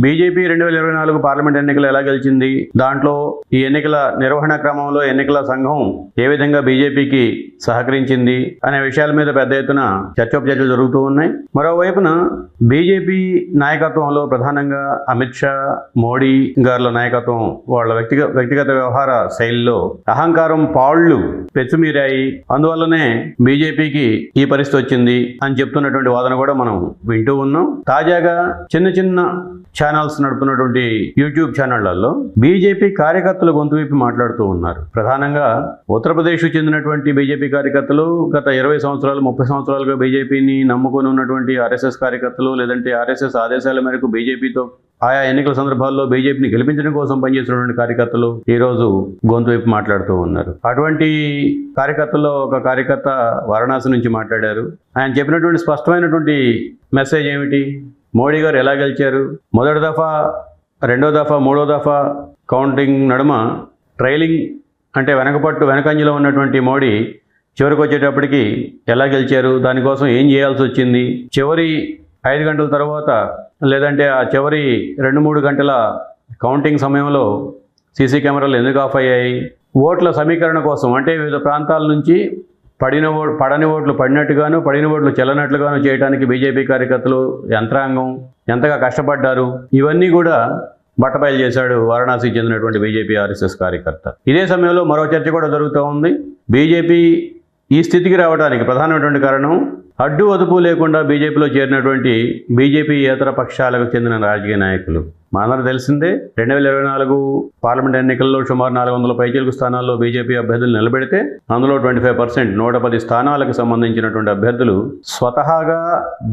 BJP రెండు వేల ఇరవై నాలుగు పార్లమెంట్ ఎన్నికలు ఎలా గెలిచింది? దాంట్లో ఈ ఎన్నికల నిర్వహణ క్రమంలో ఎన్నికల సంఘం ఏ విధంగా బీజేపీకి సహకరించింది అనే విషయాల మీద పెద్ద ఎత్తున చర్చోపచర్చలు జరుగుతూ ఉన్నాయి. మరోవైపున బీజేపీ నాయకత్వంలో ప్రధానంగా అమిత్ షా మోడీ గారుల నాయకత్వం వాళ్ళ వ్యక్తిగత వ్యక్తిగత వ్యవహార శైలిలో అహంకారం పాళ్ళు పెచ్చుమీరాయి. అందువల్లనే బీజేపీకి ఈ పరిస్థితి వచ్చింది అని చెప్తున్నటువంటి వాదన కూడా మనం వింటూ ఉన్నాం. తాజాగా చిన్న చిన్న ఛానల్స్ నడుపునటువంటి యూట్యూబ్ ఛానళ్ళలో బీజేపీ కార్యకర్తలు గొంతు విప్పి మాట్లాడుతూ ఉన్నారు. ప్రధానంగా ఉత్తరప్రదేశ్కు చెందినటువంటి బీజేపీ కార్యకర్తలు గత ఇరవై సంవత్సరాలు ముప్పై సంవత్సరాలుగా బీజేపీని నమ్ముకొని ఉన్నటువంటి ఆర్ఎస్ఎస్ కార్యకర్తలు లేదంటే ఆర్ఎస్ఎస్ ఆదేశాల మేరకు బీజేపీతో ఆయా ఎన్నికల సందర్భాల్లో బీజేపీని గెలిపించడం కోసం పనిచేస్తున్నటువంటి కార్యకర్తలు ఈరోజు గొంతు వైపు మాట్లాడుతూ ఉన్నారు. అటువంటి కార్యకర్తల్లో ఒక కార్యకర్త వారణాసి నుంచి మాట్లాడారు. ఆయన చెప్పినటువంటి స్పష్టమైనటువంటి మెసేజ్ ఏమిటి? మోడీ గారు ఎలా గెలిచారు? మొదటి దఫా రెండో దఫా మూడో దఫా కౌంటింగ్ నడుమ ట్రైలింగ్ అంటే వెనకపట్టు వెనకంజలో ఉన్నటువంటి మోడీ చివరికి వచ్చేటప్పటికి ఎలా గెలిచారు? దానికోసం ఏం చేయాల్సి వచ్చింది? చివరి ఐదు గంటల తర్వాత లేదంటే ఆ చివరి రెండు మూడు గంటల కౌంటింగ్ సమయంలో సీసీ కెమెరాలు ఎందుకు ఆఫ్ అయ్యాయి? ఓట్ల సమీకరణ కోసం అంటే వివిధ ప్రాంతాల నుంచి పడిన ఓ పడని ఓట్లు పడినట్టుగాను పడిన ఓట్లు చెల్లనట్లుగాను చేయడానికి బీజేపీ కార్యకర్తలు యంత్రాంగం ఎంతగా కష్టపడ్డారు ఇవన్నీ కూడా బట్టబయలు చేశాడు వారణాసికి చెందినటువంటి బీజేపీ ఆర్ఎస్ఎస్ కార్యకర్త. ఇదే సమయంలో మరో చర్చ కూడా జరుగుతూ ఉంది. బీజేపీ ఈ స్థితికి రావడానికి ప్రధానమైనటువంటి కారణం అడ్డు అదుపు లేకుండా బీజేపీలో చేరినటువంటి బీజేపీ ఇతర పక్షాలకు చెందిన రాజకీయ నాయకులు. మనందరూ తెలిసిందే రెండు వేల ఇరవై నాలుగు పార్లమెంట్ ఎన్నికల్లో సుమారు నాలుగు వందల పైచిలుకు స్థానాల్లో బీజేపీ అభ్యర్థులు నిలబెడితే అందులో ట్వంటీ ఫైవ్ పర్సెంట్ నూట పది స్థానాలకు సంబంధించినటువంటి అభ్యర్థులు స్వతహాగా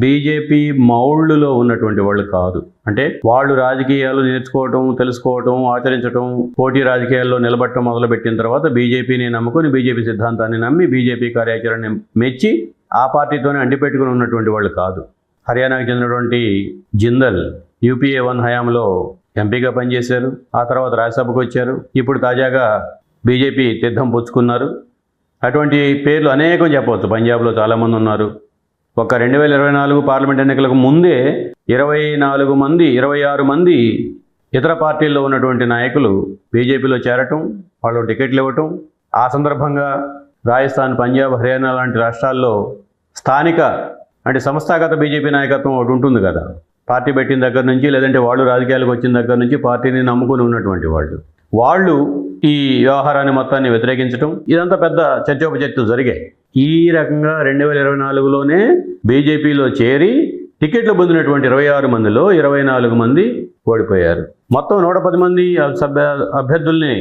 బీజేపీ మౌళ్ళులో ఉన్నటువంటి వాళ్ళు కాదు. అంటే వాళ్ళు రాజకీయాలు నేర్చుకోవటం తెలుసుకోవటం ఆచరించటం పోటీ రాజకీయాల్లో నిలబడటం మొదలుపెట్టిన తర్వాత బీజేపీని నమ్ముకొని బీజేపీ సిద్ధాంతాన్ని నమ్మి బీజేపీ కార్యాచరణ మెచ్చి ఆ పార్టీతోనే అంటిపెట్టుకుని ఉన్నటువంటి వాళ్ళు కాదు. హర్యానాకు చెందినటువంటి జిందల్ యూపీఏ వన్ హయాంలో ఎంపీగా పనిచేశారు. ఆ తర్వాత రాజ్యసభకు వచ్చారు. ఇప్పుడు తాజాగా బీజేపీ తీర్థం పుచ్చుకున్నారు. అటువంటి పేర్లు అనేకం చెప్పవచ్చు. పంజాబ్లో చాలామంది ఉన్నారు. ఒక రెండు వేల ఇరవై నాలుగు పార్లమెంట్ ఎన్నికలకు ముందే ఇరవై నాలుగు మంది ఇరవై ఆరు మంది ఇతర పార్టీల్లో ఉన్నటువంటి నాయకులు బీజేపీలో చేరటం వాళ్ళు టికెట్లు ఇవ్వటం ఆ సందర్భంగా రాజస్థాన్ పంజాబ్ హర్యానా లాంటి రాష్ట్రాల్లో స్థానిక అంటే సంస్థాగత బీజేపీ నాయకత్వం ఒకటి ఉంటుంది కదా. పార్టీ పెట్టిన దగ్గర నుంచి లేదంటే వాళ్ళు రాజకీయాలకు వచ్చిన దగ్గర నుంచి పార్టీని నమ్ముకొని ఉన్నటువంటి వాళ్ళు. వాళ్ళు ఈ వ్యవహారాన్ని మొత్తాన్ని వ్యతిరేకించడం ఇదంతా పెద్ద చర్చోపచర్చలు జరిగాయి. ఈ రకంగా రెండు వేల ఇరవై నాలుగులోనే బీజేపీలో చేరి టికెట్లు పొందినటువంటి ఇరవై ఆరు మందిలో ఇరవై నాలుగు మంది ఓడిపోయారు. మొత్తం నూట పది మంది సభ్య అభ్యర్థుల్ని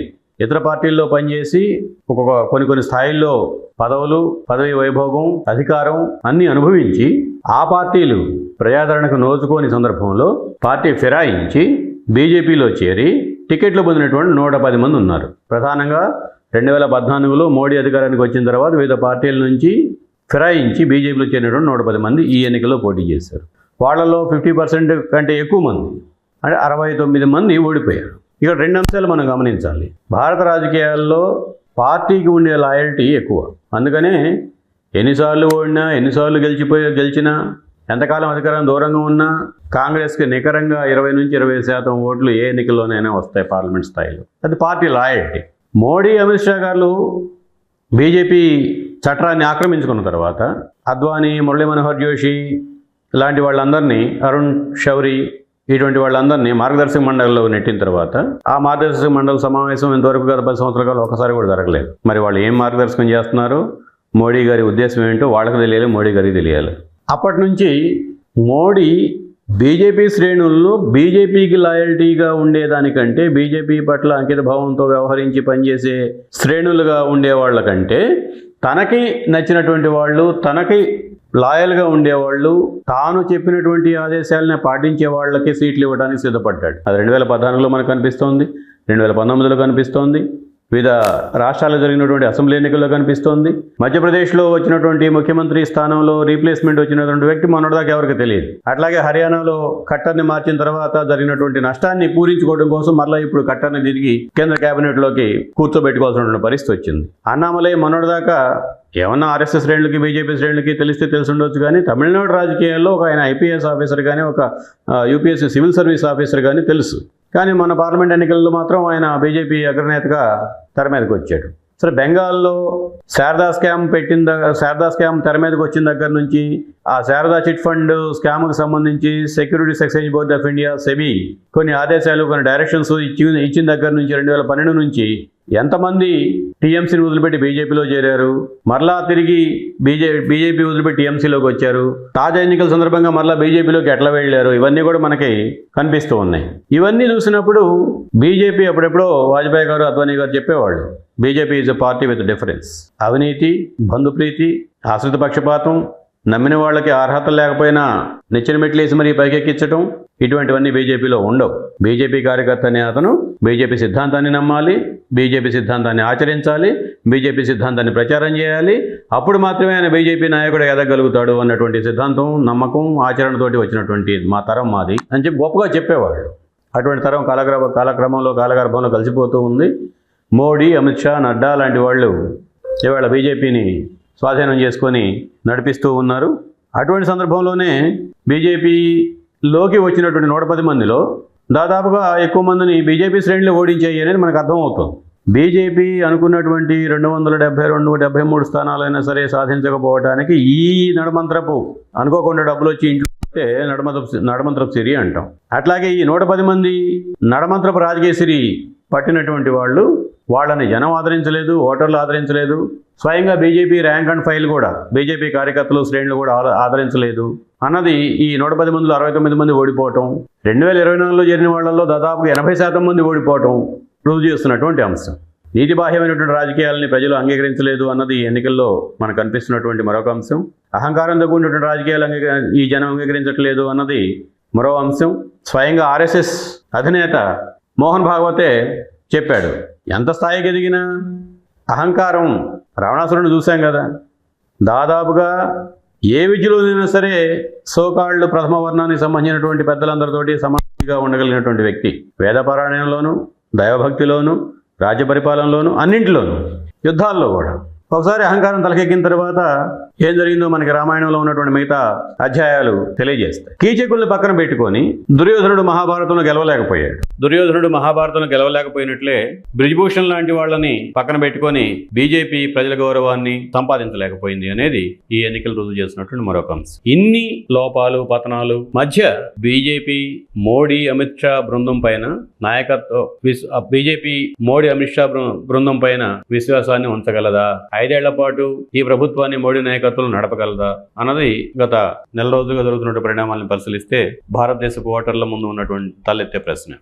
ఇతర పార్టీల్లో పనిచేసి ఒక్కొక్క కొన్ని కొన్ని స్థాయిల్లో పదవులు పదవి వైభోగం అధికారం అన్ని అనుభవించి ఆ పార్టీలు ప్రజాదరణకు నోచుకోని సందర్భంలో పార్టీ ఫిరాయించి బీజేపీలో చేరి టికెట్లు పొందినటువంటి నూట పది మంది ఉన్నారు. ప్రధానంగా రెండు వేల పద్నాలుగులో మోడీ అధికారానికి వచ్చిన తర్వాత వివిధ పార్టీల నుంచి ఫిరాయించి బీజేపీలో చేరినటువంటి నూట పది మంది ఈ ఎన్నికల్లో పోటీ చేశారు. వాళ్ళలో ఫిఫ్టీ పర్సెంట్ కంటే ఎక్కువ మంది అంటే అరవై తొమ్మిది మంది ఓడిపోయారు. ఇక్కడ రెండు అంశాలు మనం గమనించాలి. భారత రాజకీయాల్లో పార్టీకి ఉండే లాయల్టీ ఎక్కువ. అందుకనే ఎన్నిసార్లు ఓడినా ఎన్నిసార్లు గెలిచిపోయి గెలిచినా ఎంతకాలం అధికారం దూరంగా ఉన్నా కాంగ్రెస్కి నికరంగా ఇరవై నుంచి ఇరవై శాతం ఓట్లు ఏ ఎన్నికల్లోనైనా వస్తాయి పార్లమెంట్ స్థాయిలో. అది party loyalty. Modi Amit Shah garu BJP చట్టాన్ని ఆక్రమించుకున్న తర్వాత అద్వానీ మురళీ మనోహర్ జోషి ఇలాంటి వాళ్ళందరినీ అరుణ్ షౌరి ఇటువంటి వాళ్ళందరినీ మార్గదర్శక మండలిలో నెట్టిన తర్వాత ఆ మార్గదర్శక మండలి సమావేశం ఇంతవరకు గత పది సంవత్సరాల కాలం ఒకసారి కూడా జరగలేదు. మరి వాళ్ళు ఏం మార్గదర్శకం చేస్తున్నారు? మోడీ గారి ఉద్దేశం ఏంటో వాళ్ళకి తెలియాలి మోడీ గారికి తెలియాలి. అప్పటి నుంచి మోడీ బీజేపీ శ్రేణుల్లో బీజేపీకి లాయల్టీగా ఉండేదానికంటే బీజేపీ పట్ల అంకిత భావంతో వ్యవహరించి పనిచేసే శ్రేణులుగా ఉండే వాళ్ళకంటే తనకి నచ్చినటువంటి వాళ్ళు తనకి లాయల్గా ఉండేవాళ్ళు తాను చెప్పినటువంటి ఆదేశాలని పాటించే వాళ్ళకి సీట్లు ఇవ్వడానికి సిద్ధపడ్డాడు. అది రెండు వేల పద్నాలుగులో మనకు కనిపిస్తోంది రెండు వేల పంతొమ్మిదిలో కనిపిస్తోంది వివిధ రాష్ట్రాల్లో జరిగినటువంటి అసెంబ్లీ ఎన్నికల్లో కనిపిస్తోంది మధ్యప్రదేశ్లో వచ్చినటువంటి ముఖ్యమంత్రి స్థానంలో రీప్లేస్మెంట్ వచ్చినటువంటి వ్యక్తి మొన్నటిదాకా ఎవరికి తెలియదు. అట్లాగే హర్యానాలో కట్టర్ని మార్చిన తర్వాత జరిగినటువంటి నష్టాన్ని పూరించుకోవడం కోసం మరలా ఇప్పుడు కట్టర్ని తిరిగి కేంద్ర కేబినెట్లోకి కూర్చోబెట్టుకోవాల్సినటువంటి పరిస్థితి వచ్చింది. అన్నామలై మొన్నటిదాకా ఏమన్నా ఆర్ఎస్ఎస్ శ్రేణులకి బీజేపీ శ్రేణులకి తెలిస్తే తెలిసి ఉండొచ్చు కానీ తమిళనాడు రాజకీయాల్లో ఒక ఆయన ఐపీఎస్ ఆఫీసర్ కానీ ఒక యూపీఎస్సీ సివిల్ సర్వీస్ ఆఫీసర్ కానీ తెలుసు. కానీ మన పార్లమెంట్ ఎన్నికల్లో మాత్రం ఆయన బీజేపీ అగ్రనేతగా తెర మీదకి వచ్చాడు. సరే బెంగాల్లో శారదా స్కామ్ పెట్టిన దగ్గర శారదా స్కామ్ తెర మీదకి వచ్చిన దగ్గర నుంచి ఆ శారదా చిట్ ఫండ్ స్కామ్కి సంబంధించి securities exchange board of India SEBI కొన్ని ఆదేశాలు కొన్ని డైరెక్షన్స్ ఇచ్చి ఇచ్చిన దగ్గర నుంచి రెండు వేల పన్నెండు నుంచి ఎంతమంది టీఎంసీని వదిలిపెట్టి బీజేపీలో చేరారు? మరలా తిరిగి బీజే బీజేపీ వదిలిపెట్టి టీఎంసీలోకి వచ్చారు? తాజా ఎన్నికల సందర్భంగా మరలా బీజేపీలోకి ఎట్లా వెళ్ళారు? ఇవన్నీ కూడా మనకి కనిపిస్తూ ఉన్నాయి. ఇవన్నీ చూసినప్పుడు బీజేపీ అప్పుడెప్పుడో వాజ్పేయి గారు అద్వానీ గారు చెప్పేవాళ్ళు. BJP is a party with difference అవినీతి బంధుప్రీతి ఆశ్రిత పక్షపాతం నమ్మిన వాళ్ళకి అర్హత లేకపోయినా నిచ్చిన మెట్లేసి మరీ పైకెక్కించడం ఇటువంటివన్నీ బీజేపీలో ఉండవు. బీజేపీ కార్యకర్త అనే అతను బీజేపీ సిద్ధాంతాన్ని నమ్మాలి బీజేపీ సిద్ధాంతాన్ని ఆచరించాలి బీజేపీ సిద్ధాంతాన్ని ప్రచారం చేయాలి అప్పుడు మాత్రమే ఆయన బీజేపీ నాయకుడు ఎదగలుగుతాడు అన్నటువంటి సిద్ధాంతం నమ్మకం ఆచరణతోటి వచ్చినటువంటి మా తరం మాది అని చెప్పి గొప్పగా చెప్పేవాళ్ళు. అటువంటి తరం కాలక్రమ కాలక్రమంలో కాలగర్భంలో కలిసిపోతూ ఉంది. మోడీ అమిత్ షా నడ్డా లాంటి వాళ్ళు ఇవాళ బీజేపీని స్వాధీనం చేసుకొని నడిపిస్తూ ఉన్నారు. అటువంటి సందర్భంలోనే బీజేపీలోకి వచ్చినటువంటి నూట పది మందిలో దాదాపుగా ఎక్కువ మందిని బీజేపీ శ్రేణులు ఓడించాయి అనేది మనకు అర్థమవుతుంది. బీజేపీ అనుకున్నటువంటి రెండు వందల డెబ్బై రెండు డెబ్బై మూడు స్థానాలైనా సరే సాధించకపోవడానికి ఈ నడమంత్రపు అనుకోకుండా డబ్బులు వచ్చి ఇంట్లో నడమంత్రపు నడమంత్రపు సిరి అంటాం. అట్లాగే ఈ నూట పది మంది నడమంత్రపు రాజకీయ సిరి పట్టినటువంటి వాళ్ళు వాళ్ళని జనం ఆదరించలేదు ఓటర్లు ఆదరించలేదు. స్వయంగా బీజేపీ ర్యాంక్ అండ్ ఫైల్ కూడా బీజేపీ కార్యకర్తలు శ్రేణులు కూడా ఆద- ఆదరించలేదు. అన్నది ఈ నూట పది మందిలో అరవై తొమ్మిది మంది ఓడిపోవటం రెండు వేల ఇరవై నాలుగులో జరిగిన వాళ్ళల్లో దాదాపు ఎనభై శాతం మంది ఓడిపోవటం రుజువు చేస్తున్నటువంటి అంశం. నీతి బాహ్యమైనటువంటి రాజకీయాలని ప్రజలు అంగీకరించలేదు అన్నది ఎన్నికల్లో మనకు కనిపిస్తున్నటువంటి మరొక అంశం. అహంకారంతో కూడినటువంటి రాజకీయాలు అంగీకరి ఈ జనం అంగీకరించట్లేదు అన్నది మరో అంశం. స్వయంగా ఆర్ఎస్ఎస్ అధినేత మోహన్ భాగవతే చెప్పాడు. ఎంత స్థాయికి ఎదిగినా అహంకారం రావణాసురుని చూశాం కదా. దాదాపుగా ఏ విద్యలోనైనా సరే సోకాళ్ళు ప్రథమ వర్ణానికి సంబంధించినటువంటి పెద్దలందరితోటి సమానంగా ఉండగలిగినటువంటి వ్యక్తి. వేదపారాయణంలోను దైవభక్తిలోను రాజ్య పరిపాలనలోను అన్నింటిలోనూ యుద్ధాల్లో కూడా. ఒకసారి అహంకారం తలకెక్కిన తర్వాత ఏం జరిగిందో మనకి రామాయణంలో ఉన్నటువంటి మిగతా అధ్యాయాలు తెలియజేస్తాయి. కీచకుల్ని పక్కన పెట్టుకొని దుర్యోధనుడు మహాభారతంలో గెలవలేకపోయాడు. దుర్యోధనుడు మహాభారతంలో గెలవలేకపోయినట్లే బ్రిజ్భూషణ్ లాంటి వాళ్ళని పక్కన పెట్టుకొని బీజేపీ ప్రజల గౌరవాన్ని సంపాదించలేకపోయింది అనేది ఈ ఎన్నికలు రుజువు చేసినటువంటి మరొక అంశం. ఇన్ని లోపాలు పతనాలు మధ్య బీజేపీ మోడీ అమిత్ షా బృందం పైన నాయకత్వం బీజేపీ మోడీ అమిత్ షా బృ- బృందం పైన విశ్వాసాన్ని ఉంచగలదా? ఐదేళ్ళ పాటు ఈ ప్రభుత్వాన్ని మోడీ నాయకత్వం నడపగలదా అన్నది గత నెల రోజులుగా జరుగుతున్న పరిణామాలను పరిశీలిస్తే భారతదేశపు ఓటర్ల ముందు ఉన్నటువంటి తలెత్తే ప్రశ్న.